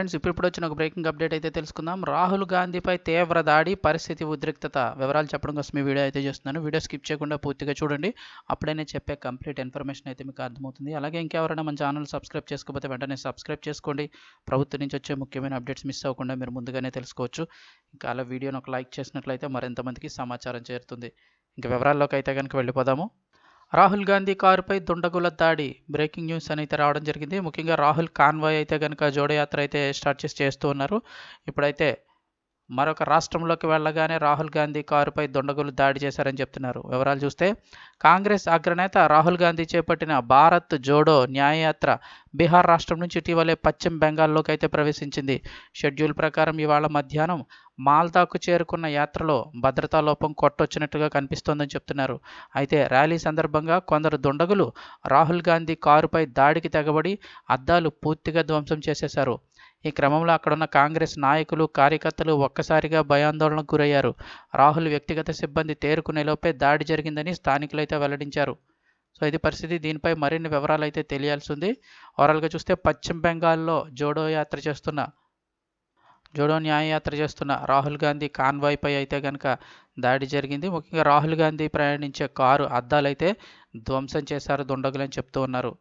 Friends ఇప్పుడు ఇప్పుడు వచ్చిన ఒక బ్రేకింగ్ అప్డేట్ అయితే తెలుసుకుందాం. రాహుల్ గాంధీపై తీవ్ర దాడి పరిస్థితి ఉద్రిక్తత. వివరాలు చెప్పడం కోసం ఈ వీడియో అయితే చేస్తున్నాను. వీడియో స్కిప్ చేయకుండా పూర్తిగా చూడండి. అప్పుడే నేను చెప్పే కంప్లీట్ ఇన్ఫర్మేషన్ అయితే మీకు అర్థమవుతుంది. అలాగే ఇంకెవరైనా మన ఛానల్ సబ్స్క్రైబ్ చేసుకోకపోతే వెంటనే సబ్స్క్రైబ్ చేసుకోండి. ప్రభుత్వం నుంచి వచ్చే ముఖ్యమైన అప్డేట్స్ మిస్ అవ్వకుండా మీరు ముందుగానే తెలుసుకోవచ్చు. ఇంకా అలా వీడియోని ఒక లైక్ చేసినట్లయితే మరింతమందికి సమాచారం చేరుతుంది. ఇంకా వివరాల్లోకి అయితే కనుక వెళ్ళిపోదాము. రాహుల్ గాంధీ కారుపై దుండగుల దాడి. బ్రేకింగ్ న్యూస్ అని అయితే రావడం జరిగింది. ముఖ్యంగా రాహుల్ కాన్వాయ్ అయితే కనుక జోడయాత్ర అయితే స్టార్ట్ చేసి చేస్తూ ఉన్నారు. ఇప్పుడైతే మరొక రాష్ట్రంలోకి వెళ్ళగానే రాహుల్ గాంధీ కారుపై దుండగులు దాడి చేశారని చెప్తున్నారు. వివరాలు చూస్తే కాంగ్రెస్ అగ్రనేత రాహుల్ గాంధీ చేపట్టిన భారత్ జోడో న్యాయయాత్ర బీహార్ రాష్ట్రం నుంచి ఇటీవలే పశ్చిమ బెంగాల్లోకి అయితే ప్రవేశించింది. షెడ్యూల్ ప్రకారం ఇవాళ మధ్యాహ్నం మాల్దాకు చేరుకున్న యాత్రలో భద్రతా లోపం కొట్టొచ్చినట్టుగా కనిపిస్తోందని చెప్తున్నారు. అయితే ర్యాలీ సందర్భంగా కొందరు దుండగులు రాహుల్ గాంధీ కారుపై దాడికి తెగబడి అద్దాలు పూర్తిగా ధ్వంసం చేసేశారు. ఈ క్రమంలో అక్కడున్న కాంగ్రెస్ నాయకులు కార్యకర్తలు ఒక్కసారిగా భయాందోళనకు గురయ్యారు. రాహుల్ వ్యక్తిగత సిబ్బంది తేరుకునేలోపే దాడి జరిగిందని స్థానికులైతే వెల్లడించారు. సో ఇది పరిస్థితి. దీనిపై మరిన్ని వివరాలు అయితే తెలియాల్సి ఉంది. ఓవరాల్గా చూస్తే పశ్చిమ బెంగాల్లో జోడో యాత్ర చేస్తున్న జోడో న్యాయయాత్ర చేస్తున్న రాహుల్ గాంధీ కాన్వాయ్పై అయితే కనుక దాడి జరిగింది. ముఖ్యంగా రాహుల్ గాంధీ ప్రయాణించే కారు అద్దాలైతే ధ్వంసం చేశారు దుండగులని చెప్తూ ఉన్నారు.